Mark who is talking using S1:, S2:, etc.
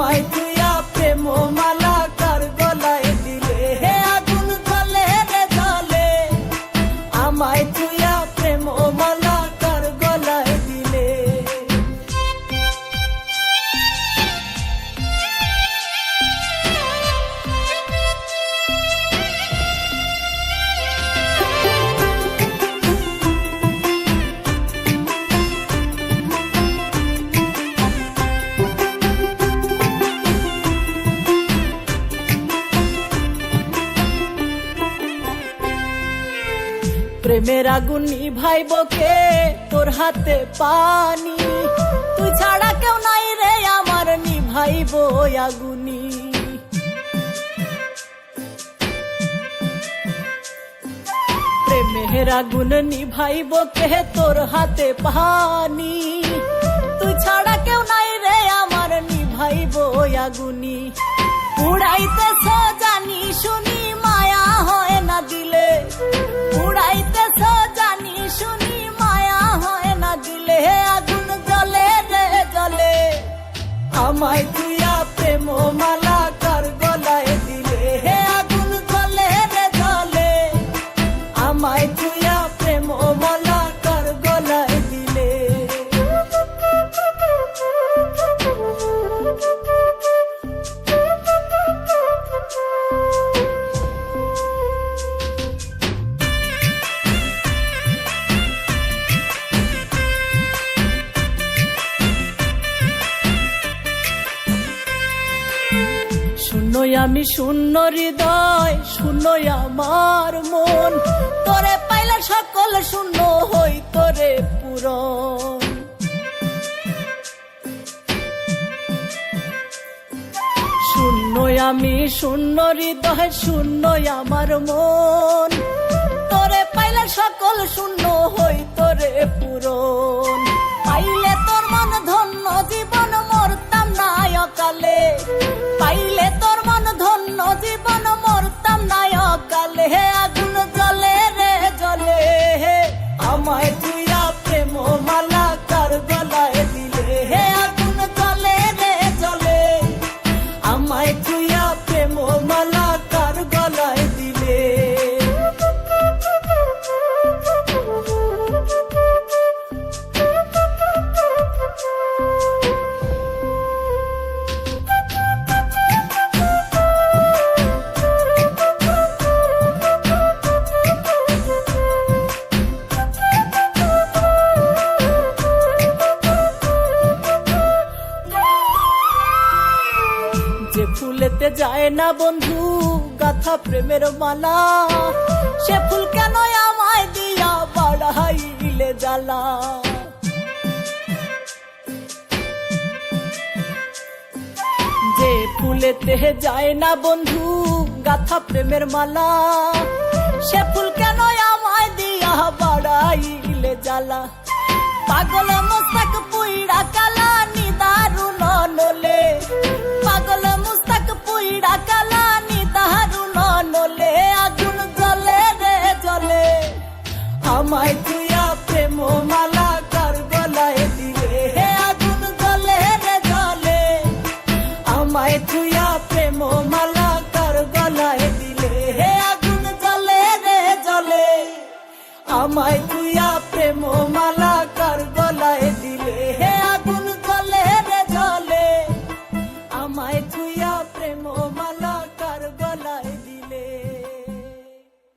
S1: আমায় তুইয়া প্রেম মালা প্রেমের আগুন নিভাইব কে? তোর হাতে পানি। তুই ছাড়া কেউ নাই রে, আমার নিভাইব আগুনি। প্রেমের আগুন নিভাইব কে? তোর হাতে পানি। তুই ছাড়া কেউ নাই রে, আমার নিভাইব আগুনি। উড়াইতে জানি, শুনি আমায় শূন্যই আমি শূন্য হৃদয় শূন্যই আমার মন। তোরে পাইলে সকল শূন্য হই তোরে পূরণ। শূন্যই আমি শূন্য হৃদয় শূন্যই আমার মন। তোরে পাইলে সকল শূন্য হই যায় না বন্ধু, গাথা প্রেমের মালা। সে ফুল কেন আমায় দিয়া বাড়াইলে জ্বালা? যে ফুলেতে যায় না বন্ধু, গাথা প্রেমের মালা। সে ফুল আমায়